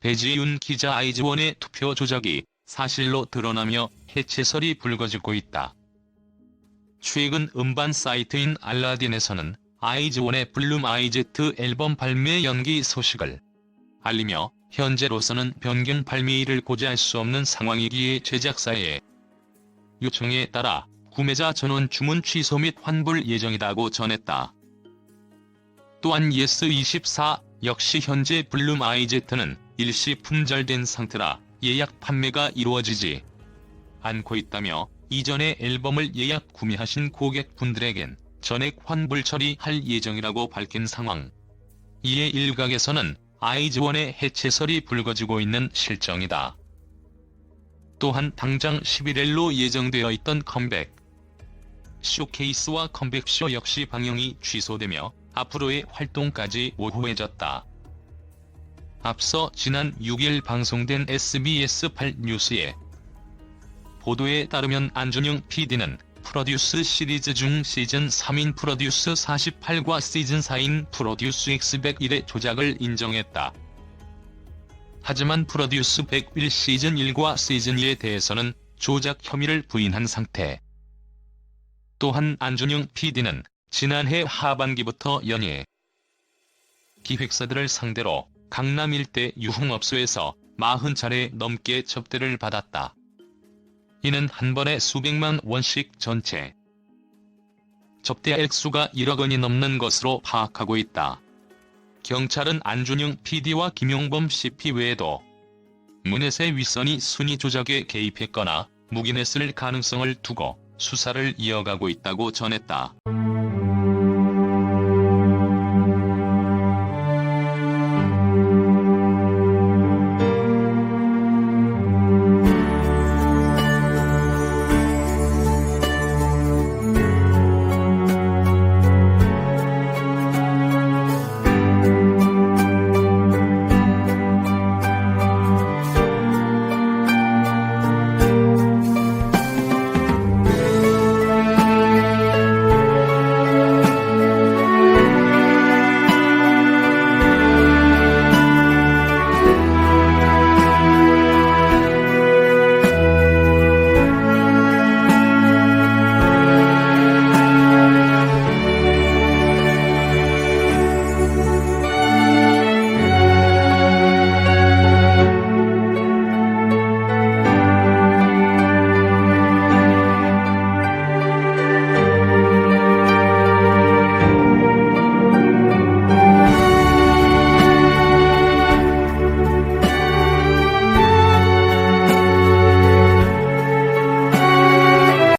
배지윤 기자 아이즈원의 투표 조작이 사실로 드러나며 해체설이 불거지고 있다. 최근 음반 사이트인 알라딘에서는 아이즈원의 블룸 아이제트 앨범 발매 연기 소식을 알리며 현재로서는 변경 발매일을 고지할 수 없는 상황이기에 제작사의 요청에 따라 구매자 전원 주문 취소 및 환불 예정이라고 전했다. 또한 예스24 역시 현재 블룸 아이제트는 일시 품절된 상태라 예약 판매가 이루어지지 않고 있다며 이전에 앨범을 예약 구매하신 고객분들에겐 전액 환불 처리할 예정이라고 밝힌 상황. 이에 일각에서는 아이즈원의 해체설이 불거지고 있는 실정이다. 또한 당장 11일로 예정되어 있던 컴백 쇼케이스와 컴백쇼 역시 방영이 취소되며 앞으로의 활동까지 모호해졌다. 앞서 지난 6일 방송된 SBS8 뉴스에 보도에 따르면 안준영 PD는 프로듀스 시리즈 중 시즌 3인 프로듀스 48과 시즌 4인 프로듀스 X101의 조작을 인정했다. 하지만 프로듀스 101 시즌 1과 시즌 2에 대해서는 조작 혐의를 부인한 상태. 또한 안준영 PD는 지난해 하반기부터 연예 기획사들을 상대로 강남 일대 유흥업소에서 40차례 넘게 접대를 받았다. 이는 한 번에 수백만 원씩 전체 접대 액수가 1억 원이 넘는 것으로 파악하고 있다. 경찰은 안준영 PD와 김용범 CP 외에도 문혜세 윗선이 순위 조작에 개입했거나 묵인했을 가능성을 두고 수사를 이어가고 있다고 전했다.